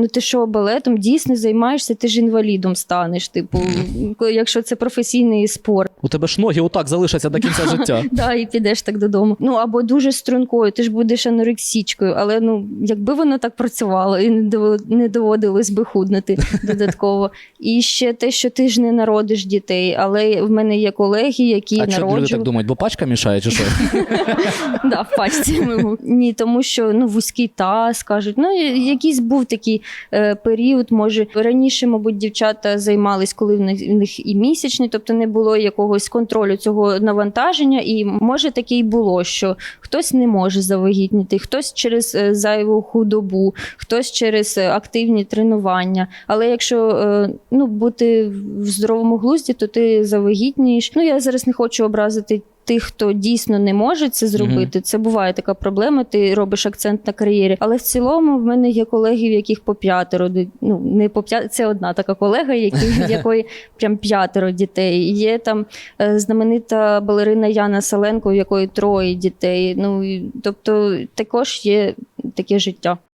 ну ти що, балетом дійсно займаєшся, ти ж інвалідом станеш. Типу, якщо це професійний спорт. У тебе ж ноги отак залишаться до кінця життя. Да, і підеш так додому. Ну або дуже стрункою, ти ж будеш анорексічкою, але ну якби воно так працювало і не доводилось би худнути додатково. І ще те, що ти ж не народиш дітей, але в мене є колеги, які А чому люди так думають, бо пачка мішає чи що? Да, в пачці. Ні, тому що ну вузький таз кажуть. Ну якийсь був такий період. Може раніше, мабуть, дівчата займались, коли в них, і місячні, тобто не було якогось контролю цього навантаження. І може таке й було, що хтось не може завагітніти, хтось через е, зайву худобу, хтось через е, активні тренування. Але якщо е, ну бути в здоровому глузді, то ти завагітнієш. Ну я зараз не хочу образити тих, хто дійсно не може це зробити. Це буває така проблема. Ти робиш акцент на кар'єрі. Але в цілому в мене є колеги, в яких по п'ятеро ну не по п'ятеро, це одна така колега, які, якої прям п'ятеро дітей. Є там е, знаменита балерина Яна Саленко, в якої троє дітей. Ну тобто також є таке життя.